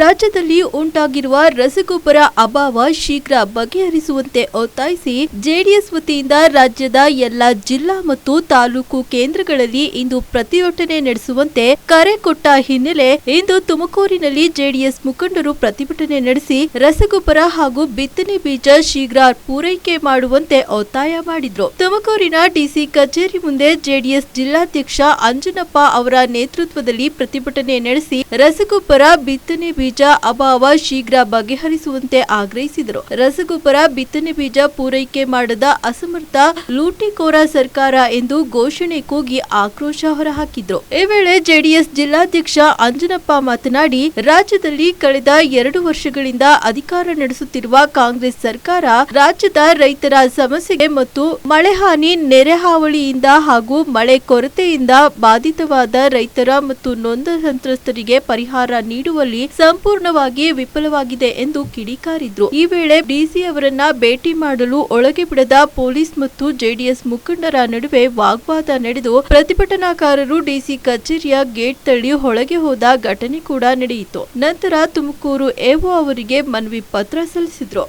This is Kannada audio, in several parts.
ರಾಜ್ಯದಲ್ಲಿ ಉಂಟಾಗಿರುವ ರಸಗೊಬ್ಬರ ಅಭಾವ ಶೀಘ್ರ ಬಗೆಹರಿಸುವಂತೆ ಒತ್ತಾಯಿಸಿ ಜೆಡಿಎಸ್ ವತಿಯಿಂದ ರಾಜ್ಯದ ಎಲ್ಲ ಜಿಲ್ಲಾ ಮತ್ತು ತಾಲೂಕು ಕೇಂದ್ರಗಳಲ್ಲಿ ಇಂದು ಪ್ರತಿಭಟನೆ ನಡೆಸುವಂತೆ ಕರೆ ಕೊಟ್ಟ ಹಿನ್ನೆಲೆ ಇಂದು ತುಮಕೂರಿನಲ್ಲಿ ಜೆಡಿಎಸ್ ಮುಖಂಡರು ಪ್ರತಿಭಟನೆ ನಡೆಸಿ ರಸಗೊಬ್ಬರ ಹಾಗೂ ಬಿತ್ತನೆ ಬೀಜ ಶೀಘ್ರ ಪೂರೈಕೆ ಮಾಡುವಂತೆ ಒತ್ತಾಯ ಮಾಡಿದ್ರು. ತುಮಕೂರಿನ ಡಿಸಿ ಕಚೇರಿ ಮುಂದೆ ಜೆಡಿಎಸ್ ಜಿಲ್ಲಾಧ್ಯಕ್ಷ ಅಂಜನಪ್ಪ ಅವರ ನೇತೃತ್ವದಲ್ಲಿ ಪ್ರತಿಭಟನೆ ನಡೆಸಿ ರಸಗೊಬ್ಬರ, ಬಿತ್ತನೆ ಬೀಜ ಅಭಾವ ಶೀಘ್ರ ಬಗೆಹರಿಸುವಂತೆ ಆಗ್ರಹಿಸಿದರು. ರಸಗೊಬ್ಬರ, ಬಿತ್ತನೆ ಬೀಜ ಪೂರೈಕೆ ಮಾಡದ ಅಸಮರ್ಥ ಲೂಟಿಕೋರ ಸರ್ಕಾರ ಎಂದು ಘೋಷಣೆ ಕೂಗಿ ಆಕ್ರೋಶ ಹೊರಹಾಕಿದ್ರು. ಈ ವೇಳೆ ಜೆಡಿಎಸ್ ಜಿಲ್ಲಾಧ್ಯಕ್ಷ ಅಂಜನಪ್ಪ ಮಾತನಾಡಿ, ರಾಜ್ಯದಲ್ಲಿ ಕಳೆದ ಎರಡು ವರ್ಷಗಳಿಂದ ಅಧಿಕಾರ ನಡೆಸುತ್ತಿರುವ ಕಾಂಗ್ರೆಸ್ ಸರ್ಕಾರ ರಾಜ್ಯದ ರೈತರ ಸಮಸ್ಯೆಗೆ ಮತ್ತು ಮಳೆ ಹಾನಿ, ನೆರೆ ಹಾವಳಿಯಿಂದ ಹಾಗೂ ಮಳೆ ಕೊರತೆಯಿಂದ ಬಾಧಿತವಾದ ರೈತರ ಮತ್ತು ನೊಂದ ಸಂತ್ರಸ್ತರಿಗೆ ಪರಿಹಾರ ನೀಡುವಲ್ಲಿ ಸಂಪೂರ್ಣವಾಗಿ ವಿಫಲವಾಗಿದೆ ಎಂದು ಕಿಡಿಕಾರಿದ್ರು. ಈ ವೇಳೆ ಡಿಸಿ ಅವರನ್ನ ಭೇಟಿ ಮಾಡಲು ಒಳಗೆ ಬಿಡದ ಪೊಲೀಸ್ ಮತ್ತು ಜೆಡಿಎಸ್ ಮುಖಂಡರ ನಡುವೆ ವಾಗ್ವಾದ ನಡೆದು ಪ್ರತಿಭಟನಾಕಾರರು ಡಿಸಿ ಕಚೇರಿಯ ಗೇಟ್ ತಳ್ಳಿ ಒಳಗೆ ಹೋದ ಘಟನೆ ಕೂಡ ನಡೆಯಿತು. ನಂತರ ತುಮಕೂರು ಎಒ ಅವರಿಗೆ ಮನವಿ ಪತ್ರ ಸಲ್ಲಿಸಿದ್ರು.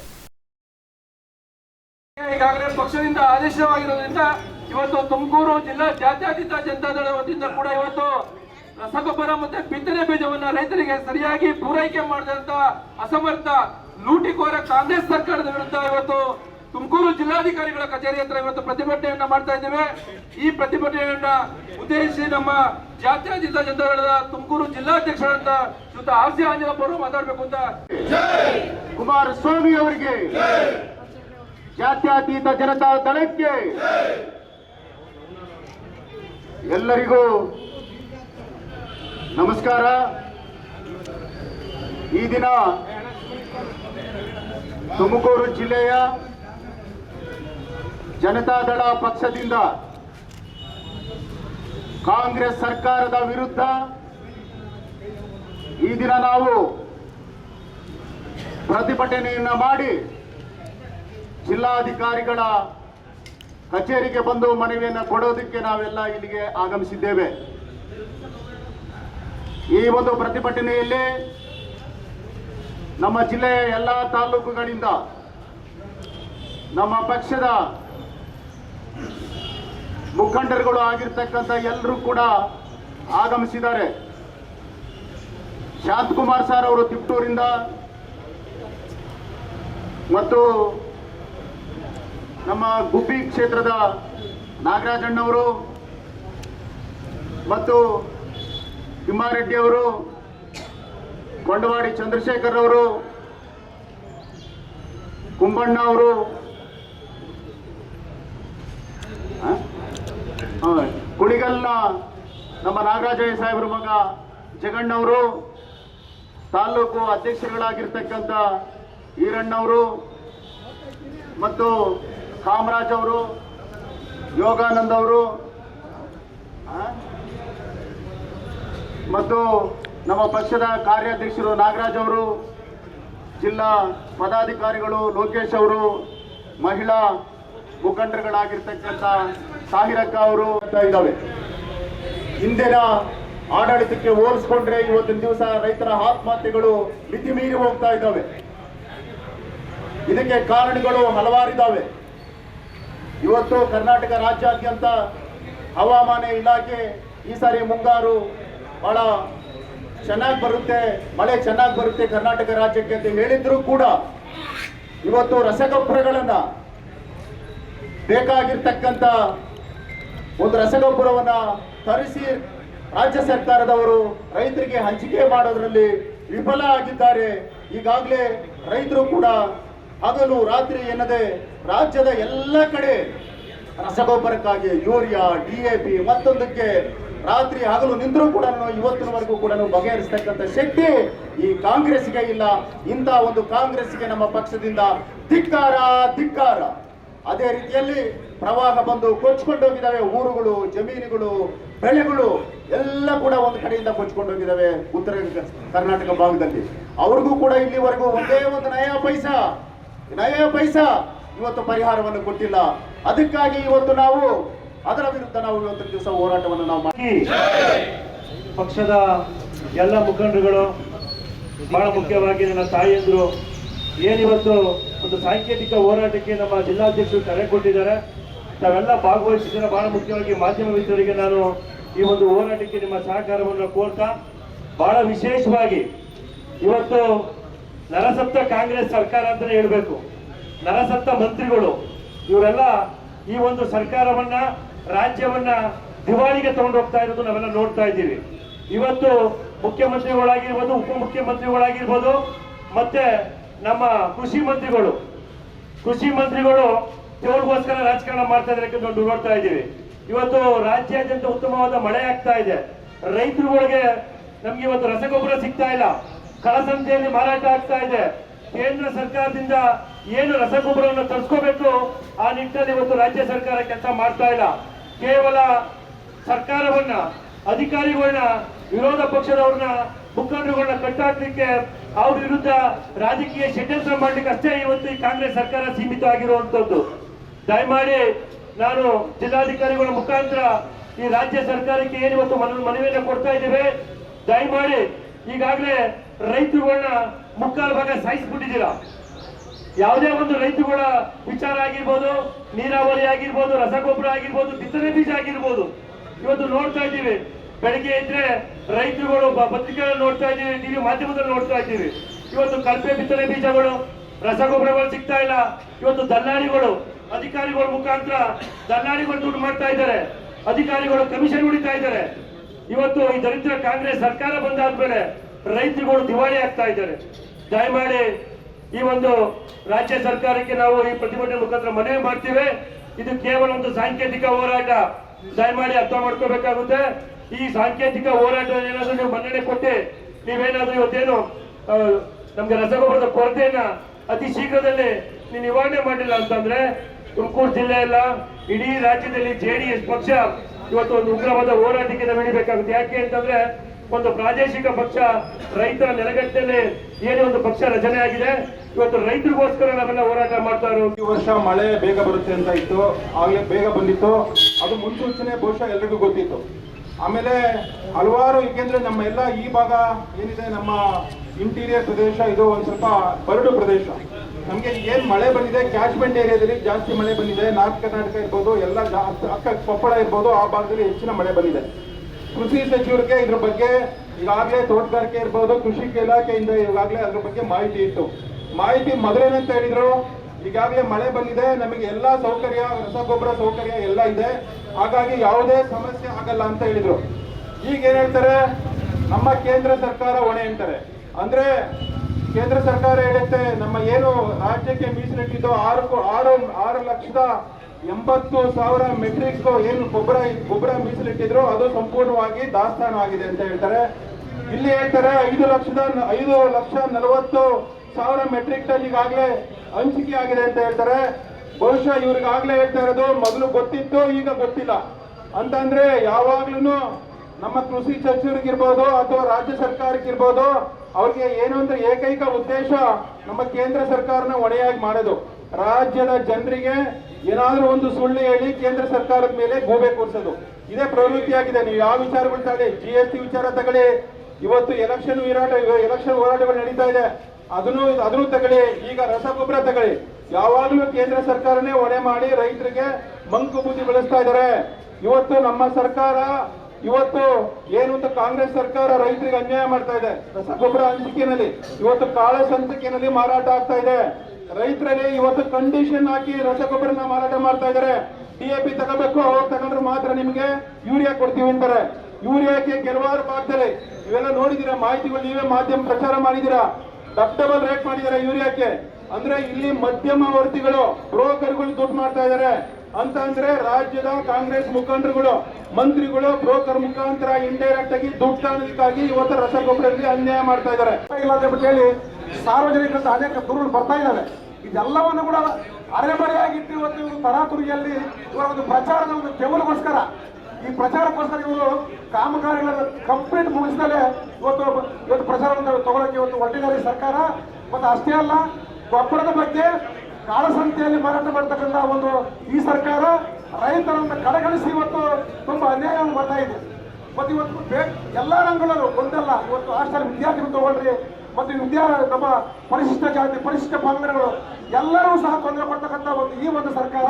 ಈಗಾಗಲೇ ಪಕ್ಷದಿಂದ ಆದೇಶವಾಗಿರೋದ್ರಿಂದ ಇವತ್ತು ತುಮಕೂರು ಜಿಲ್ಲಾ ಜಾತ್ಯಾತೀತ ಜನತಾ ದಳ ವತಿಯಿಂದ ಕೂಡ ಇವತ್ತು ರಸಗೊಬ್ಬರ ಮತ್ತೆ ಬಿತ್ತನೆ ಬೀಜವನ್ನ ರೈತರಿಗೆ ಸರಿಯಾಗಿ ಪೂರೈಕೆ ಮಾಡಿದಂತ ಅಸಮರ್ಥ ಲೂಟಿಕೋರ ಕಾಂಗ್ರೆಸ್ ಸರ್ಕಾರದ ವಿರುದ್ಧ ಇವತ್ತು ತುಮಕೂರು ಜಿಲ್ಲಾಧಿಕಾರಿಗಳ ಕಚೇರಿ ಹತ್ರ ಇವತ್ತು ಪ್ರತಿಭಟನೆಯನ್ನ ಮಾಡ್ತಾ ಇದ್ದೇವೆ. ಈ ಪ್ರತಿಭಟನೆಯನ್ನ ಉದ್ದೇಶಿಸಿ ನಮ್ಮ ಜಾತ್ಯಾತೀತ ಜನತಾದಳದ ತುಮಕೂರು ಜಿಲ್ಲಾಧ್ಯಕ್ಷರಂತ ಶ್ರೀಯುತ ಆರ್ಸಿ ಆಂಜನಪ್ಪ ಅವರು ಮಾತಾಡಬೇಕು ಅಂತ. ಕುಮಾರಸ್ವಾಮಿ ಅವರಿಗೆ. ಜಾತ್ಯತೀತ ಜನತಾ ದಳಕ್ಕೆ. ಎಲ್ಲರಿಗೂ ನಮಸ್ಕಾರ. ಈ ದಿನ ತುಮಕೂರು ಜಿಲ್ಲೆಯ ಜನತಾದಳ ಪಕ್ಷದಿಂದ ಕಾಂಗ್ರೆಸ್ ಸರ್ಕಾರದ ವಿರುದ್ಧ ಈ ದಿನ ನಾವು ಪ್ರತಿಭಟನೆಯನ್ನು ಮಾಡಿ ಜಿಲ್ಲಾಧಿಕಾರಿಗಳ ಕಚೇರಿಗೆ ಬಂದು ಮನವಿಯನ್ನು ಕೊಡೋದಕ್ಕೆ ನಾವೆಲ್ಲ ಇಲ್ಲಿಗೆ ಆಗಮಿಸಿದ್ದೇವೆ. ಈ ಒಂದು ಪ್ರತಿಭಟನೆಯಲ್ಲಿ ನಮ್ಮ ಜಿಲ್ಲೆಯ ಎಲ್ಲ ತಾಲೂಕುಗಳಿಂದ ನಮ್ಮ ಪಕ್ಷದ ಮುಖಂಡರುಗಳು ಆಗಿರ್ತಕ್ಕಂಥ ಎಲ್ಲರೂ ಕೂಡ ಆಗಮಿಸಿದ್ದಾರೆ. ಶಾಂತಕುಮಾರ್ ಸರ್ ಅವರು ತಿಪ್ಟೂರಿಂದ ಮತ್ತು ನಮ್ಮ ಗುಬ್ಬಿ ಕ್ಷೇತ್ರದ ನಾಗರಾಜಣ್ಣವರು ಮತ್ತು ತಿಮ್ಮಾರೆಡ್ಡಿ ಅವರು, ಕೊಂಡವಾಡಿ ಚಂದ್ರಶೇಖರ್ ಅವರು, ಕುಂಬಣ್ಣ ಅವರು ಕುಣಿಗಲ್ನ ನಮ್ಮ ನಾಗರಾಜಯ್ಯ ಸಾಹೇಬ್ರ ಮಗ ಜಗಣ್ಣವರು ತಾಲೂಕು ಅಧ್ಯಕ್ಷರುಗಳಾಗಿರ್ತಕ್ಕಂಥ ಈರಣ್ಣವರು ಮತ್ತು ಕಾಮರಾಜ್ ಅವರು, ಯೋಗಾನಂದ್ ಅವರು? ಮತ್ತು ನಮ್ಮ ಪಕ್ಷದ ಕಾರ್ಯಾಧ್ಯಕ್ಷರು ನಾಗರಾಜ್ ಅವರು, ಜಿಲ್ಲಾ ಪದಾಧಿಕಾರಿಗಳು ಲೋಕೇಶ್ ಅವರು, ಮಹಿಳಾ ಮುಖಂಡರುಗಳಾಗಿರ್ತಕ್ಕಂಥ ಸಾಹಿರಕ್ಕ ಅವರು ಇದ್ದಾವೆ. ಹಿಂದಿನ ಆಡಳಿತಕ್ಕೆ ಹೋಲಿಸ್ಕೊಂಡ್ರೆ ಇವತ್ತಿನ ದಿವಸ ರೈತರ ಆತ್ಮಹತ್ಯೆಗಳು ಮಿತಿ ಮೀರಿ ಹೋಗ್ತಾ ಇದ್ದಾವೆ. ಇದಕ್ಕೆ ಕಾರಣಗಳು ಹಲವಾರಿದ್ದಾವೆ. ಇವತ್ತು ಕರ್ನಾಟಕ ರಾಜ್ಯಾದ್ಯಂತ ಹವಾಮಾನ ಇಲಾಖೆ ಈ ಸಾರಿ ಮುಂಗಾರು ಬಹಳ ಚೆನ್ನಾಗಿ ಬರುತ್ತೆ, ಮಳೆ ಚೆನ್ನಾಗಿ ಬರುತ್ತೆ ಕರ್ನಾಟಕ ರಾಜ್ಯಕ್ಕೆ ಅಂತ ಹೇಳಿದ್ರು ಕೂಡ ಇವತ್ತು ರಸಗೊಬ್ಬರಗಳನ್ನ ಬೇಕಾಗಿರ್ತಕ್ಕಂಥ ಒಂದು ರಸಗೊಬ್ಬರವನ್ನ ತರಿಸಿ ರಾಜ್ಯ ಸರ್ಕಾರದವರು ರೈತರಿಗೆ ಹಂಚಿಕೆ ಮಾಡೋದ್ರಲ್ಲಿ ವಿಫಲ ಆಗಿದ್ದಾರೆ. ಈಗಾಗಲೇ ರೈತರು ಕೂಡ ಹಗಲು ರಾತ್ರಿ ಎನ್ನದೆ ರಾಜ್ಯದ ಎಲ್ಲ ಕಡೆ ರಸಗೊಬ್ಬರಕ್ಕಾಗಿ ಯೂರಿಯಾ, ಡಿ ಎ ಪಿ ಮತ್ತೊಂದಕ್ಕೆ ರಾತ್ರಿ ಹಗಲು ನಿಂತರೂ ಕೂಡ ಇವತ್ತಿನವರೆಗೂ ಕೂಡ ಬಗೆಹರಿಸ್ತಕ್ಕಂಥ ಶಕ್ತಿ ಈ ಕಾಂಗ್ರೆಸ್ಗೆ ಇಲ್ಲ. ಇಂಥ ಒಂದು ಕಾಂಗ್ರೆಸ್ಗೆ ನಮ್ಮ ಪಕ್ಷದಿಂದ ಧಿಕ್ಕಾರ ಧಿಕ್ಕಾರ. ಅದೇ ರೀತಿಯಲ್ಲಿ ಪ್ರವಾಹ ಬಂದು ಕೊಚ್ಕೊಂಡು ಹೋಗಿದ್ದಾವೆ ಊರುಗಳು, ಜಮೀನುಗಳು, ಬೆಳೆಗಳು, ಎಲ್ಲ ಕೂಡ ಒಂದು ಕಡೆಯಿಂದ ಕೊಚ್ಕೊಂಡು ಹೋಗಿದ್ದಾವೆ ಉತ್ತರ ಕರ್ನಾಟಕ ಭಾಗದಲ್ಲಿ. ಅವ್ರಿಗೂ ಕೂಡ ಇಲ್ಲಿವರೆಗೂ ಒಂದೇ ಒಂದು ನಯ ಪೈಸಾ, ನಯ ಪೈಸ ಇವತ್ತು ಪರಿಹಾರವನ್ನು ಕೊಟ್ಟಿಲ್ಲ. ಅದಕ್ಕಾಗಿ ಇವತ್ತು ನಾವು ಅದರ ವಿರುದ್ಧ ನಾವು ಇವತ್ತು ದಿವಸ ಹೋರಾಟವನ್ನು ನಾವು ಮಾಡಿ ಪಕ್ಷದ ಎಲ್ಲ ಮುಖಂಡರುಗಳು ಬಹಳ ಮುಖ್ಯವಾಗಿ ನನ್ನ ತಾಯಿಯಂದ್ರು. ಏನಿವತ್ತು ಒಂದು ಸಾಂಕೇತಿಕ ಹೋರಾಟಕ್ಕೆ ನಮ್ಮ ಜಿಲ್ಲಾಧ್ಯಕ್ಷರು ಕರೆ ಕೊಟ್ಟಿದ್ದಾರೆ. ತಾವೆಲ್ಲ ಭಾಗವಹಿಸಿದ್ದೀರ ಬಹಳ ಮುಖ್ಯವಾಗಿ ಮಾಧ್ಯಮ ಮಿತ್ರರಿಗೆ ನಾನು ಈ ಒಂದು ಹೋರಾಟಕ್ಕೆ ನಿಮ್ಮ ಸಹಕಾರವನ್ನು ಕೋರ್ತಾ, ಬಹಳ ವಿಶೇಷವಾಗಿ ಇವತ್ತು ನರಸಪ್ತ ಕಾಂಗ್ರೆಸ್ ಸರ್ಕಾರ ಅಂತಲೇ ಹೇಳಬೇಕು. ನರಸಪ್ತ ಮಂತ್ರಿಗಳು, ಇವರೆಲ್ಲ ಈ ಒಂದು ಸರ್ಕಾರವನ್ನ ರಾಜ್ಯವನ್ನ ದಿವಾಳಿಗೆ ತಗೊಂಡು ಹೋಗ್ತಾ ಇರೋದು ನಾವೆಲ್ಲ ನೋಡ್ತಾ ಇದ್ದೀವಿ. ಇವತ್ತು ಮುಖ್ಯಮಂತ್ರಿಗಳಾಗಿರ್ಬೋದು, ಉಪಮುಖ್ಯಮಂತ್ರಿಗಳಾಗಿರ್ಬೋದು, ಮತ್ತೆ ನಮ್ಮ ಕೃಷಿ ಮಂತ್ರಿಗಳು. ಕೃಷಿ ಮಂತ್ರಿಗಳು ದೇವ್ರಿಗೋಸ್ಕರ ರಾಜಕಾರಣ ಮಾಡ್ತಾ ಇದ್ದಾರೆ ನಾವು ನೋಡ್ತಾ ಇದ್ದೀವಿ. ಇವತ್ತು ರಾಜ್ಯಾದ್ಯಂತ ಉತ್ತಮವಾದ ಮಳೆ ಆಗ್ತಾ ಇದೆ. ರೈತರುಗಳಿಗೆ ನಮ್ಗೆ ಇವತ್ತು ರಸಗೊಬ್ಬರ ಸಿಗ್ತಾ ಇಲ್ಲ. ಕಳಸಂತೆಯಲ್ಲಿ ಮಾರಾಟ ಆಗ್ತಾ ಇದೆ. ಕೇಂದ್ರ ಸರ್ಕಾರದಿಂದ ಏನು ರಸಗೊಬ್ಬರವನ್ನು ತರಿಸ್ಕೋಬೇಕು, ಆ ನಿಟ್ಟಿನಲ್ಲಿ ಇವತ್ತು ರಾಜ್ಯ ಸರ್ಕಾರ ಕೆಲಸ ಮಾಡ್ತಾ ಇಲ್ಲ. ಕೇವಲ ಸರ್ಕಾರವನ್ನ, ಅಧಿಕಾರಿಗಳನ್ನ, ವಿರೋಧ ಪಕ್ಷದವ್ರನ್ನ, ಮುಖಂಡರುಗಳನ್ನ ಕಟ್ಟಾಕ್ಲಿಕ್ಕೆ ಅವ್ರ ವಿರುದ್ಧ ರಾಜಕೀಯ ಷಡ್ಯಂತ್ರ ಮಾಡ್ಲಿಕ್ಕೆ ಅಷ್ಟೇ ಇವತ್ತು ಈ ಕಾಂಗ್ರೆಸ್ ಸರ್ಕಾರ ಸೀಮಿತ ಆಗಿರುವಂತದ್ದು ದಯಮಾಡಿ ನಾನು ಜಿಲ್ಲಾಧಿಕಾರಿಗಳ ಮುಖಾಂತರ ಈ ರಾಜ್ಯ ಸರ್ಕಾರಕ್ಕೆ ಏನು ಇವತ್ತು ಮನ- ಮನವಿಯನ್ನು ಕೊಡ್ತಾ ಇದ್ದೇವೆ, ದಯಮಾಡಿ ಈಗಾಗಲೇ ರೈತರುಗಳನ್ನ ಮುಕ್ಕಾಲು ಭಾಗ ಸಾಯಿಸ್ಬಿಟ್ಟಿದ್ದೀರಾ? ಯಾವುದೇ ಒಂದು ರೈತರುಗಳ ವಿಚಾರ ಆಗಿರ್ಬೋದು, ನೀರಾವರಿ ಆಗಿರ್ಬೋದು, ರಸಗೊಬ್ಬರ ಆಗಿರ್ಬೋದು, ಬಿತ್ತನೆ ಬೀಜ ಆಗಿರ್ಬೋದು, ಇವತ್ತು ನೋಡ್ತಾ ಇದ್ದೀವಿ. ಬೆಳಿಗ್ಗೆ ಇದ್ರೆ ರೈತರುಗಳು ಪತ್ರಿಕೆಗಳಲ್ಲಿ ನೋಡ್ತಾ ಇದ್ದೀವಿ, ಟಿವಿ ಮಾಧ್ಯಮದಲ್ಲಿ ನೋಡ್ತಾ ಇದ್ದೀವಿ. ಇವತ್ತು ಕಳಪೆ ಬಿತ್ತನೆ ಬೀಜಗಳು, ರಸಗೊಬ್ಬರಗಳು ಸಿಗ್ತಾ ಇಲ್ಲ. ಇವತ್ತು ದಲ್ಲಾಳಿಗಳು, ಅಧಿಕಾರಿಗಳ ಮುಖಾಂತರ ದಲ್ಲಾಳಿಗಳು ದುಡ್ಡು ಮಾಡ್ತಾ ಇದ್ದಾರೆ. ಅಧಿಕಾರಿಗಳು ಕಮಿಷನ್ ಹೊಡಿತಾ ಇದ್ದಾರೆ. ಇವತ್ತು ಈ ದರಿದ್ರ ಕಾಂಗ್ರೆಸ್ ಸರ್ಕಾರ ಬಂದಾದ್ಮೇಲೆ ರೈತರುಗಳು ದಿವಾಳಿ ಆಗ್ತಾ ಇದ್ದಾರೆ. ದಯಮಾಡಿ ಈ ಒಂದು ರಾಜ್ಯ ಸರ್ಕಾರಕ್ಕೆ ನಾವು ಈ ಪ್ರತಿಭಟನೆ ಮುಖಾಂತರ ಮನವಿ ಮಾಡ್ತೀವಿ. ಇದು ಕೇವಲ ಒಂದು ಸಾಂಕೇತಿಕ ಹೋರಾಟ. ದಯಮಾಡಿ ಅರ್ಥ ಮಾಡ್ಕೋಬೇಕಾಗುತ್ತೆ. ಈ ಸಾಂಕೇತಿಕ ಹೋರಾಟ ಏನಾದ್ರೂ ನೀವು ಮನ್ನಣೆ ಕೊಟ್ಟು, ನೀವೇನಾದ್ರೂ ಇವತ್ತೇನು ನಮ್ಗೆ ರಸಗೊಬ್ಬರದ ಕೊರತೆಯನ್ನ ಅತಿ ಶೀಘ್ರದಲ್ಲಿ ನೀವು ನಿವಾರಣೆ ಮಾಡಿಲ್ಲ ಅಂತಂದ್ರೆ, ತುಮಕೂರು ಜಿಲ್ಲೆ ಅಲ್ಲ, ಇಡೀ ರಾಜ್ಯದಲ್ಲಿ ಜೆಡಿಎಸ್ ಪಕ್ಷ ಇವತ್ತು ಒಂದು ಉಗ್ರವಾದ ಹೋರಾಟಕ್ಕೆ ನಾವು ಇಳಿಬೇಕಾಗುತ್ತೆ. ಯಾಕೆ ಅಂತಂದ್ರೆ ಒಂದು ಪ್ರಾದೇಶಿಕ ಪಕ್ಷ ರೈತರ ನೆಲಗಟ್ಟಲ್ಲಿ ಏನೇ ಒಂದು ಪಕ್ಷ ರಚನೆ ಆಗಿದೆ, ಇವತ್ತು ರೈತರಿಗೋಸ್ಕರ ನಾವೆಲ್ಲ ಹೋರಾಟ ಮಾಡ್ತಾ ಇರೋದು. ಈ ವರ್ಷ ಮಳೆ ಬೇಗ ಬರುತ್ತೆ ಅಂತ ಇತ್ತು, ಆಗ್ಲೇ ಬೇಗ ಬಂದಿತ್ತು. ಅದು ಮುನ್ಸೂಚನೆ ಬಹುಶಃ ಎಲ್ರಿಗೂ ಗೊತ್ತಿತ್ತು. ಆಮೇಲೆ ಹಲವಾರು, ಏಕೆಂದ್ರೆ ನಮ್ಮ ಎಲ್ಲ ಈ ಭಾಗ ಏನಿದೆ, ನಮ್ಮ ಇಂಟೀರಿಯರ್ ಪ್ರದೇಶ, ಇದು ಒಂದು ಸ್ವಲ್ಪ ಬರಡು ಪ್ರದೇಶ. ನಮಗೆ ಏನು ಮಳೆ ಬಂದಿದೆ ಕ್ಯಾಚ್ಮೆಂಟ್ ಏರಿಯಾದಲ್ಲಿ ಜಾಸ್ತಿ ಮಳೆ ಬಂದಿದೆ. ನಾರ್ತ್ ಕರ್ನಾಟಕ ಇರ್ಬೋದು, ಎಲ್ಲ ಅಕ್ಕ ಕೊಪ್ಪಳ ಇರ್ಬೋದು, ಆ ಭಾಗದಲ್ಲಿ ಹೆಚ್ಚಿನ ಮಳೆ ಬಂದಿದೆ. ಕೃಷಿ ಸಚಿವರಿಗೆ ಇದ್ರ ಬಗ್ಗೆ ಈಗಾಗಲೇ ತೋಟಗಾರಿಕೆ ಇರ್ಬೋದು, ಕೃಷಿ ಇಲಾಖೆಯಿಂದ ಈಗಾಗಲೇ ಅದ್ರ ಬಗ್ಗೆ ಮಾಹಿತಿ ಇತ್ತು. ಮಾಹಿತಿ ಮೊದಲೇನಂತ ಹೇಳಿದ್ರು, ಈಗಾಗಲೇ ಮಳೆ ಬಂದಿದೆ, ನಮಗೆ ಎಲ್ಲಾ ಸೌಕರ್ಯ, ರಸಗೊಬ್ಬರ ಸೌಕರ್ಯ ಎಲ್ಲ ಇದೆ, ಹಾಗಾಗಿ ಯಾವುದೇ ಸಮಸ್ಯೆ ಆಗಲ್ಲ ಅಂತ ಹೇಳಿದ್ರು. ಈಗ ಏನ್ ಹೇಳ್ತಾರೆ, ನಮ್ಮ ಕೇಂದ್ರ ಸರ್ಕಾರ ಹೊಣೆ ಅಂತಾರೆ. ಅಂದ್ರೆ ಕೇಂದ್ರ ಸರ್ಕಾರ ಹೇಳುತ್ತೆ, ನಮ್ಮ ಏನು ರಾಜ್ಯಕ್ಕೆ ಮೀಸಲಿಟ್ಟಿದ್ದು ಆರು ಆರು ಆರು ಲಕ್ಷದ ಎಂಬತ್ತು ಸಾವಿರ ಮೆಟ್ರಿಕ್ ಏನು ಗೊಬ್ಬರ ಗೊಬ್ಬರ ಮೀಸಲಿಟ್ಟಿದ್ರು ಅದು ಸಂಪೂರ್ಣವಾಗಿ ದಾಸ್ತಾನು ಆಗಿದೆ ಅಂತ ಹೇಳ್ತಾರೆ. ಇಲ್ಲಿ ಹೇಳ್ತಾರೆ ಐದು ಲಕ್ಷದ ಐದು ಲಕ್ಷ ನಲವತ್ತು ಸಾವಿರ ಮೆಟ್ರಿಕ್ ಟನ್ ಈಗಾಗಲೇ ಹಂಚಿಕೆ ಆಗಿದೆ ಅಂತ ಹೇಳ್ತಾರೆ. ಬಹುಶಃ ಇವ್ರಿಗಾಗಲೇ ಹೇಳ್ತಾ ಇರೋದು ಮೊದಲು ಗೊತ್ತಿತ್ತು ಈಗ ಗೊತ್ತಿಲ್ಲ. ಅಂತಂದ್ರೆ ಯಾವಾಗ್ಲೂ ನಮ್ಮ ಕೃಷಿ ಸಚಿವರಿಗಿರ್ಬೋದು ಅಥವಾ ರಾಜ್ಯ ಸರ್ಕಾರಕ್ಕಿರ್ಬೋದು ಅವ್ರಿಗೆ ಏನು ಅಂದ್ರೆ ಏಕೈಕ ಉದ್ದೇಶ ನಮ್ಮ ಕೇಂದ್ರ ಸರ್ಕಾರನ ಹೊಣೆಯಾಗಿ ಮಾಡೋದು. ರಾಜ್ಯದ ಜನರಿಗೆ ಏನಾದ್ರೂ ಒಂದು ಸುಳ್ಳು ಹೇಳಿ ಕೇಂದ್ರ ಸರ್ಕಾರದ ಮೇಲೆ ಗೋಬೆ ಕೂರಿಸೋದು. ಇದೇ ಪ್ರವೃತ್ತಿಯಾಗಿದೆ ನೀವು ಯಾವ ವಿಚಾರಗಳು ತಗೊಳ್ಳಿ? ಜಿ ಎಸ್ ಟಿ ವಿಚಾರ ತಗೊಳ್ಳಿ. ಇವತ್ತು ಎಲೆಕ್ಷನ್ ವಿರಾಟ ಎಲೆಕ್ಷನ್ ಹೋರಾಟಗಳು ನಡೀತಾ ಇದೆ. ಅದನ್ನು ಅದನ್ನು ತಗೊಳ್ಳಿ. ಈಗ ರಸಗೊಬ್ಬರ ತಗೊಳ್ಳಿ. ಯಾವಾಗಲೂ ಕೇಂದ್ರ ಸರ್ಕಾರನೇ ಹೊಣೆ ಮಾಡಿ ರೈತರಿಗೆ ಮಂಕು ಬುದ್ಧಿ ಬೆಳೆಸ್ತಾ ಇದ್ದಾರೆ. ಇವತ್ತು ನಮ್ಮ ಸರ್ಕಾರ, ಇವತ್ತು ಏನು ಅಂತ ಕಾಂಗ್ರೆಸ್ ಸರ್ಕಾರ ರೈತರಿಗೆ ಅನ್ಯಾಯ ಮಾಡ್ತಾ ಇದೆ. ರಸಗೊಬ್ಬರ ಹಂಚಿಕೆನಲ್ಲಿ, ಇವತ್ತು ಕಾಳ ಸಂತಿಕೆನಲ್ಲಿ ಮಾರಾಟ ಆಗ್ತಾ ಇದೆ. ರೈತರಲ್ಲಿ ಇವತ್ತು ಕಂಡೀಷನ್ ಹಾಕಿ ರಸಗೊಬ್ಬರನ ಮಾರಾಟ ಮಾಡ್ತಾ ಇದ್ದಾರೆ. ಪಿ ತಗೋಬೇಕು, ಅವ್ರು ತಗೊಂಡ್ರೆ ಮಾತ್ರ ನಿಮಗೆ ಯೂರಿಯಾ ಕೊಡ್ತೀವಿ ಅಂತಾರೆ. ಯೂರಿಯಾಕ್ಕೆ ಕೆಲವಾರು ಭಾಗದಲ್ಲಿ ಇವೆಲ್ಲ ನೋಡಿದಿರ ಮಾಹಿತಿಗಳು ನೀವೇ ಮಾಧ್ಯಮ ಪ್ರಚಾರ ಮಾಡಿದೀರಾ ಡಬ್ ಡಬಲ್ ರೇಟ್ ಮಾಡಿದ್ದಾರೆ ಯೂರಿಯಾಕ್ಕೆ. ಅಂದ್ರೆ ಇಲ್ಲಿ ಮಧ್ಯಮ ವರ್ತಿಗಳು, ಬ್ರೋಕರ್ಗಳು ದುಡ್ಡು ಮಾಡ್ತಾ ಇದ್ದಾರೆ. ಅಂತ ಅಂದ್ರೆ ರಾಜ್ಯದ ಕಾಂಗ್ರೆಸ್ ಮುಖಂಡರುಗಳು, ಮಂತ್ರಿಗಳು, ಬ್ರೋಕರ್ ಮುಖಾಂತರ ಇಂಡೈರೆಕ್ಟ್ ಆಗಿ ದುಡ್ಡು ತಾಣೋದಕ್ಕಾಗಿ ಇವತ್ತು ರಸಗೊಬ್ಬರದಲ್ಲಿ ಅನ್ಯಾಯ ಮಾಡ್ತಾ ಇದ್ದಾರೆ. ಇಲ್ಲ ಅಂತ ಹೇಳಿ ಸಾರ್ವಜನಿಕರಿಂದ ಅನೇಕ ದೂರುಗಳು ಬರ್ತಾ ಇದ್ದಾರೆ ಇದೆಲ್ಲವನ್ನು ಕೂಡ ಅರೆಮರೆಯಾಗಿಟ್ಟು ಇವತ್ತು ಇವರು ತರಾತುರಿಯಲ್ಲಿ ಇವರ ಒಂದು ಪ್ರಚಾರದ ಒಂದು ಕೆಮಲಗೋಸ್ಕರ ಈ ಪ್ರಚಾರಕ್ಕೋಸ್ಕರ ಇವರು ಕಾಮಗಾರಿಗಳನ್ನು ಕಂಪ್ಲೀಟ್ ಮುಗಿಸಿದಲೇ ಇವತ್ತು ಇವತ್ತು ಪ್ರಚಾರವನ್ನು ತಗೊಳ್ಳೋಕೆ ಇವತ್ತು ಹೊರಟಿದ್ದಾರೆ ಸರ್ಕಾರ. ಮತ್ತು ಅಷ್ಟೇ ಅಲ್ಲ, ಗೊಬ್ಬರದ ಬಗ್ಗೆ ಕಾಳಸಂತೆಯಲ್ಲಿ ಮಾರಾಟ ಮಾಡ್ತಕ್ಕಂಥ ಒಂದು ಈ ಸರ್ಕಾರ ರೈತರನ್ನು ಕಡೆಗಣಿಸಿ ಇವತ್ತು ತುಂಬಾ ಅನ್ಯಾಯವನ್ನು ಮಾಡ್ತಾ ಇದೆ. ಮತ್ತು ಇವತ್ತು ಎಲ್ಲ ರಂಗಗಳಲ್ಲೂ ಒಂದಲ್ಲ, ಇವತ್ತು ಹಾಸ್ಟೆಲ್ ವಿದ್ಯಾರ್ಥಿಗಳು ತಗೊಳ್ರಿ ಮತ್ತು ವಿದ್ಯಾ ನಮ್ಮ ಪರಿಶಿಷ್ಟ ಜಾತಿ, ಪರಿಶಿಷ್ಟ ಪಂಗಡಗಳು ಎಲ್ಲರೂ ಸಹ ತೊಂದರೆ ಕೊಡ್ತಕ್ಕಂಥ ಒಂದು ಈ ಒಂದು ಸರ್ಕಾರ,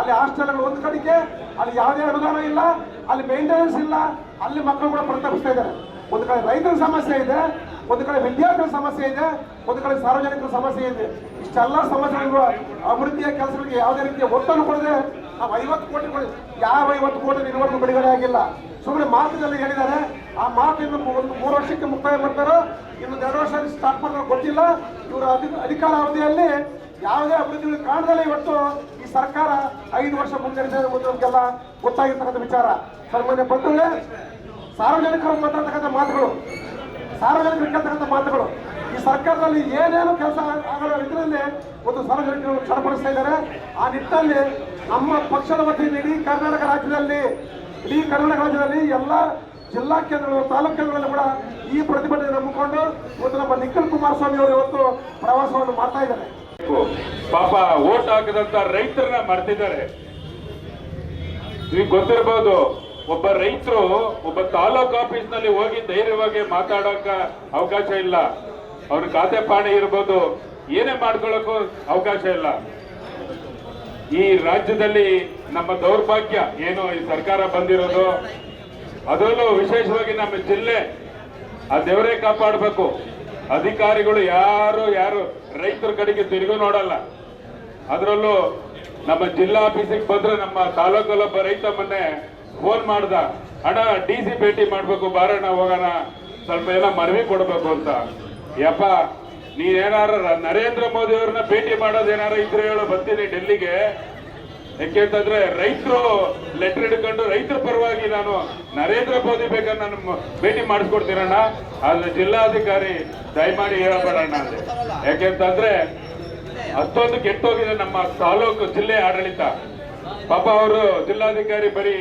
ಅಲ್ಲಿ ಹಾಸ್ಟೆಲ್ಗಳು ಒಂದು ಕಡೆಗೆ, ಅಲ್ಲಿ ಯಾವುದೇ ಅನುದಾನ ಇಲ್ಲ, ಅಲ್ಲಿ ಮೇಂಟೆನೆನ್ಸ್ ಇಲ್ಲ, ಅಲ್ಲಿ ಮಕ್ಕಳು ಕೂಡ ಪ್ರತಾಪಿಸ್ತಾ ಇದ್ದಾರೆ. ಒಂದು ಕಡೆ ರೈತರ ಸಮಸ್ಯೆ ಇದೆ, ಒಂದು ಕಡೆ ವಿದ್ಯಾರ್ಥಿಗಳ ಸಮಸ್ಯೆ ಇದೆ ಒಂದು ಕಡೆ ಸಾರ್ವಜನಿಕರ ಸಮಸ್ಯೆ ಇದೆ. ಇಷ್ಟೆಲ್ಲ ಸಮಸ್ಯೆಗಳು ಅಭಿವೃದ್ಧಿಯ ಕೆಲಸಗಳಿಗೆ ಯಾವುದೇ ರೀತಿಯ ಒತ್ತನ್ನು ಕೊಡದೆ ನಾವು ಐವತ್ತು ಕೋಟಿ ಕೊಡಿ ಯಾವ ಐವತ್ತು ಕೋಟಿ ಇದುವರೆಗೂ ಬಿಡುಗಡೆ ಆಗಿಲ್ಲ. ಸುಮ್ಮನೆ ಮಾತಿನಲ್ಲಿ ಹೇಳಿದ್ದಾರೆ. ಆ ಮಾತು ಇನ್ನು ಒಂದು ಮೂರು ವರ್ಷಕ್ಕೆ ಮುಕ್ತಾಯ ಮಾಡ್ತಾರೋ, ಇನ್ನು ಎರಡು ವರ್ಷ ಸ್ಟಾರ್ಟ್ ಮಾಡೋದು ಗೊತ್ತಿಲ್ಲ. ಇವರ ಅಧಿ- ಅಧಿಕಾರ ಅವಧಿಯಲ್ಲಿ ಯಾವುದೇ ಅಭಿವೃದ್ಧಿ ಕಾರಣದಲ್ಲೇ ಇವತ್ತು. ಈ ಸರ್ಕಾರ ಐದು ವರ್ಷ ಮುಂದುವರಿಸಿದೆ ಎಂಬುದು ನಮಗೆಲ್ಲ ಗೊತ್ತಾಗಿರ್ತಕ್ಕಂಥ ವಿಚಾರ. ಸನ್ಮಾನ್ಯ ಬಂಧುಗಳೇ, ಸಾರ್ವಜನಿಕರು ಮಾತಾಡ್ತಕ್ಕಂಥ ಮಾತುಗಳು. ಸಾರ್ವಜನಿಕರು ಕೇಳ್ತಕ್ಕಂಥ ಮಾತುಗಳು. ಈ ಸರ್ಕಾರದಲ್ಲಿ ಏನೇನು ಕೆಲಸ ಆಗಲ್ಲ ಇದರಲ್ಲಿ ಒಂದು ಸಾರ್ವಜನಿಕರು ಚಡಪಡಿಸ್ತಾ ಇದ್ದಾರೆ. ಆ ನಿಟ್ಟಿನಲ್ಲಿ ನಮ್ಮ ಪಕ್ಷದ ವತಿಯಿಂದ ಇಡೀ ಕರ್ನಾಟಕ ರಾಜ್ಯದಲ್ಲಿ, ಇಡೀ ಕರ್ನಾಟಕ ರಾಜ್ಯದಲ್ಲಿ ಎಲ್ಲ ಜಿಲ್ಲಾ ಕೇಂದ್ರಗಳು, ತಾಲೂಕು ಕೇಂದ್ರಗಳಲ್ಲಿ ಕೂಡ ಈ ಪ್ರತಿಭಟನೆ ನಂಬಿಕೊಂಡು ಇವತ್ತು ನಮ್ಮ ನಿಖಿಲ್ ಕುಮಾರಸ್ವಾಮಿ ಅವರು ಇವತ್ತು ಪ್ರವಾಸವನ್ನು ಮಾಡ್ತಾ ಇದ್ದಾರೆ. ಪಾಪ ಓಟ್ ಹಾಕಿದಂತ ರೈತರನ್ನ ಮರ್ತಿದ್ದಾರೆ. ನಿಮ್ಗೆ ಗೊತ್ತಿರಬಹುದು ಒಬ್ಬ ರೈತರು ಒಬ್ಬ ತಾಲೂಕ್ ಆಫೀಸ್ನಲ್ಲಿ ಹೋಗಿ ಧೈರ್ಯವಾಗಿ ಮಾತಾಡೋಕ ಅವಕಾಶ ಇಲ್ಲ. ಅವ್ರ ಖಾತೆ ಪಾಣಿ ಇರ್ಬೋದು, ಏನೇ ಮಾಡ್ಕೊಳ್ಳೋಕ್ಕೂ ಅವಕಾಶ ಇಲ್ಲ. ಈ ರಾಜ್ಯದಲ್ಲಿ ನಮ್ಮ ದೌರ್ಭಾಗ್ಯ ಏನು, ಈ ಸರ್ಕಾರ ಬಂದಿರೋದು, ಅದರಲ್ಲೂ ವಿಶೇಷವಾಗಿ ನಮ್ಮ ಜಿಲ್ಲೆ, ಆ ದೇವರೇ ಕಾಪಾಡಬೇಕು. ಅಧಿಕಾರಿಗಳು ಯಾರು ಯಾರು, ರೈತರ ಕಡೆಗೆ ತಿರುಗು ನೋಡಲ್ಲ. ಅದರಲ್ಲೂ ನಮ್ಮ ಜಿಲ್ಲಾ ಆಫೀಸಿಗೆ ಬಂದ್ರೆ ನಮ್ಮ ತಾಲೂಕಲ್ಲೊಬ್ಬ ರೈತ ಮೊನ್ನೆ ಫೋನ್ ಮಾಡ್ದ, ಅಣ್ಣ, ಡಿ ಸಿ ಭೇಟಿ ಮಾಡಬೇಕು, ಬಾರಣ್ಣ, ಹೋಗೋಣ, ಸ್ವಲ್ಪ ಎಲ್ಲ ಮನವಿ ಕೊಡಬೇಕು ಅಂತ. ಯಪ್ಪ ನೀನೇನಾರ ನರೇಂದ್ರ ಮೋದಿ ಅವ್ರನ್ನ ಭೇಟಿ ಮಾಡೋದು ಏನಾರ ಇದ್ರೆ ಹೇಳೋ, ಬರ್ತೀನಿ ಡೆಲ್ಲಿಗೆ. ಯಾಕೆಂತಂದ್ರೆ ರೈತರು ಲೆಟರ್ ಹಿಡ್ಕೊಂಡು ರೈತರ ಪರವಾಗಿ ನಾನು ನರೇಂದ್ರ ಮೋದಿ ಬೇಕಾದ್ರೆ ನಾನು ಭೇಟಿ ಮಾಡಿಸ್ಕೊಡ್ತೀನಣ್ಣ ಆದ್ರೆ ಜಿಲ್ಲಾಧಿಕಾರಿ ದಯಮಾಡಿ ಹೇಳಬೇಡಣ್ಣ ಅಂದೆ ಯಾಕೆಂತಂದ್ರೆ ಅಷ್ಟೊಂದು ಕೆಟ್ಟೋಗಿದೆ ನಮ್ಮ ತಾಲೂಕು ಜಿಲ್ಲೆ ಆಡಳಿತ. ಪಾಪ ಅವರು ಜಿಲ್ಲಾಧಿಕಾರಿ ಬರೀ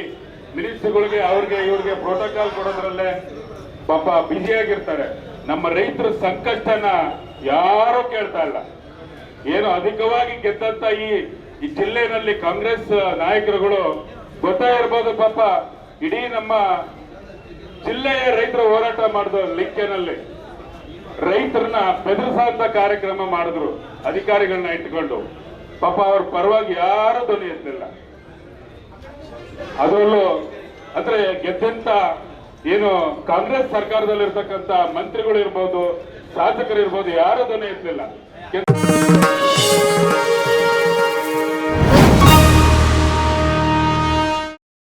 ಮಿನಿಸ್ಟ್ರಿಗಳಿಗೆ ಅವ್ರಿಗೆ ಇವ್ರಿಗೆ ಪ್ರೋಟೋಕಾಲ್ ಕೊಡೋದ್ರಲ್ಲೇ ಪಾಪ ಬ್ಯುಸಿಯಾಗಿರ್ತಾರೆ ನಮ್ಮ ರೈತರ ಸಂಕಷ್ಟನ ಯಾರು ಕೇಳ್ತಾ ಇಲ್ಲ. ಏನು ಅಧಿಕವಾಗಿ ಗೆದ್ದಂತ ಈ ಈ ಜಿಲ್ಲೆನಲ್ಲಿ ಕಾಂಗ್ರೆಸ್ ನಾಯಕರುಗಳು ಗೊತ್ತಾ ಇರ್ಬೋದು ಪಾಪ. ಇಡೀ ನಮ್ಮ ಜಿಲ್ಲೆಯ ರೈತರು ಹೋರಾಟ ಮಾಡಿದ್ರು ಲಿಂಕೆನಲ್ಲಿ ರೈತರನ್ನ ಬೆದರಿಸಂತ ಕಾರ್ಯಕ್ರಮ ಮಾಡಿದ್ರು ಅಧಿಕಾರಿಗಳನ್ನ ಇಟ್ಕೊಂಡು ಪಾಪ ಅವ್ರ ಪರವಾಗಿ ಯಾರು ಧ್ವನಿ ಅದರಲ್ಲೂ ಅಂದ್ರೆ ಗೆದ್ದಂತ ಏನು ಕಾಂಗ್ರೆಸ್ ಸರ್ಕಾರದಲ್ಲಿರ್ತಕ್ಕಂಥ ಮಂತ್ರಿಗಳು ಇರ್ಬೋದು ಶಾಸಕರು ಇರ್ಬೋದು ಯಾರು ಧ್ವನಿ ಎತ್ತಲಿಲ್ಲ.